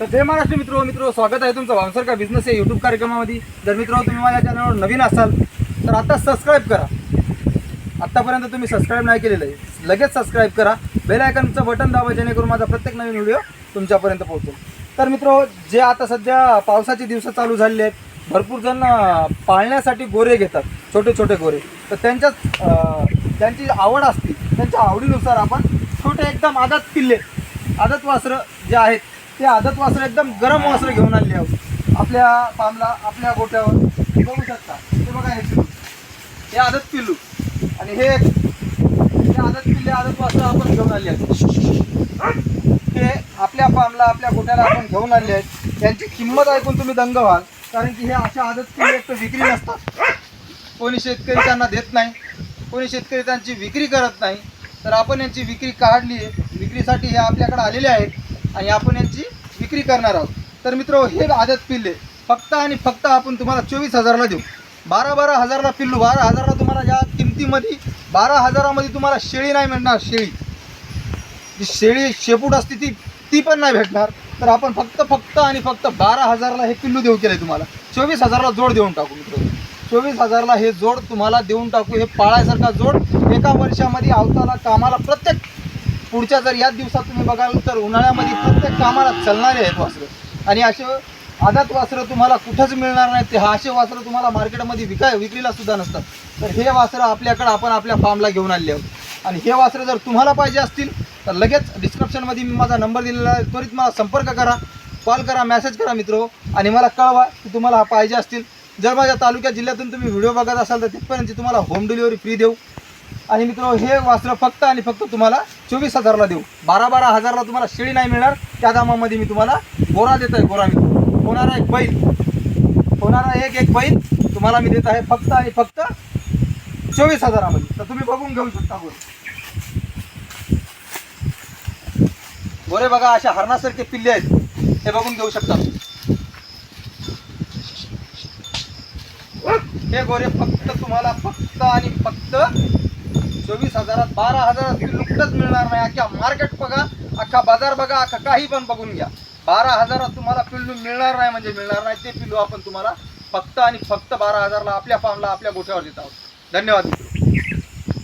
तर जय महाराष्ट्र मित्र मित्र स्वागत आहे तुमचं वामसर का बिझनेस या यूट्यूब कार्यक्रमामध्ये. जर मित्र तुम्ही माझ्या चॅनलवर नवीन असाल तर आता सबस्क्राईब करा. आत्तापर्यंत तुम्ही सबस्क्राईब नाही केलेलं आहे लगेच सबस्क्राईब करा. बेल आयकनचं बटन दाबा जेणेकरून माझा प्रत्येक नवीन व्हिडिओ तुमच्यापर्यंत पोहोचतो तर मित्र जे आता सध्या पावसाचे दिवस चालू झालेले आहेत भरपूर जण पाळण्यासाठी गोरे घेतात छोटे छोटे गोरे. तर त्यांच्याच त्यांची आवड असते त्यांच्या आवडीनुसार आपण छोटे एकदम आदत किल्ले आदत वासरं जे आहेत ते आदत वासर एकदम गरम वासर घेऊन आले आहोत. आपल्या पामला आपल्या गोट्यावर. बघू शकता. ते बघा हे पिलू हे आदत पिल्लू. आणि हे हे आदत पिल्ले आदत वासर आपण घेऊन आले आहेत. हे आपल्या पामला आपल्या गोट्याला आपण घेऊन आले आहेत. त्यांची किंमत ऐकून तुम्ही दंग व्हाल. कारण की हे अशा आदत पिल्ले एक तर विक्री नसतात. कोणी शेतकरी त्यांना देत नाही. कोणी शेतकरी त्यांची विक्री करत नाही. तर आपण यांची विक्री काढली आहे. विक्रीसाठी हे आपल्याकडे आलेले आहेत. आणि आपण यांची विक्री करणार आहोत. तर मित्र हे आदत पिल्ले फक्त आणि फक्त आपण तुम्हाला चोवीस हजारला देऊ. बारा बारा हजारला पिल्लू बारा हजारला तुम्हाला या किमतीमध्ये बारा हजारामध्ये तुम्हाला शेळी नाही मिळणार शेळी. जी शेळी शेपूट असते ती ती पण नाही भेटणार. तर आपण फक्त फक्त आणि फक्त बारा हजारला हे पिल्लू देऊ केलंय तुम्हाला. चोवीस हजारला जोड देऊन टाकू मित्र. चोवीस हजारला हे जोड तुम्हाला देऊन टाकू. हे पाळायसारखा जोड एका वर्षामध्ये अवताला कामाला प्रत्येक पुढच्या जर याच दिवसात तुम्ही बघाल तर उन्हाळ्यामध्ये प्रत्येक कामाला चालणारे आहेत वासरं. आणि असे आदात वासरं तुम्हाला कुठंच मिळणार नाहीत. ते हा असे वासरं तुम्हाला मार्केटमध्ये विकाय विक्रीला सुद्धा नसतात. तर हे वासरं आपल्याकडं आपण आपल्या फार्मला घेऊन आले आहोत. आणि हे वासरं जर तुम्हाला पाहिजे असतील तर लगेच डिस्क्रिप्शनमध्ये मी माझा नंबर दिलेला आहे. त्वरित मला संपर्क करा. कॉल करा मेसेज करा मित्र. आणि मला कळवा की तुम्हाला हा पाहिजे असतील. जर माझ्या तालुक्या जिल्ह्यातून तुम्ही व्हिडिओ बघत असाल तर तिथपर्यंत तुम्हाला होम डिलिव्हरी फ्री देऊ. आणि मित्र हे वासरं फक्त आणि फक्त तुम्हाला चोवीस हजारला देऊ. बारा बारा हजारला तुम्हाला शेळी नाही मिळणार. त्या दामामध्ये मी तुम्हाला गोरा देत आहे गोरा मित्र. होणारा एक बैल होणारा एक एक बैल तुम्हाला मी देत आहे फक्त आणि फक्त चोवीस हजारामध्ये. तर तुम्ही बघून घेऊ शकता गोरे. गोरे बघा अशा हरणासारखे पिल्ले आहेत. हे बघून घेऊ शकता हे गोरे फक्त तुम्हाला फक्त आणि फक्त चोवीस हजारात बारा हजारात नुकतंच मिळणार नाही. अख्ख्या मार्केट बघा अख्खा बाजार बघा अख्खा काही पण बघून घ्या. बारा हजारात तुम्हाला पिल्लू मिळणार नाही म्हणजे मिळणार नाही. ते पिल्लू आपण तुम्हाला फक्त आणि फक्त बारा हजारला आपल्या फार्मला आपल्या गोठ्यावर देत आहोत. धन्यवाद. मित्र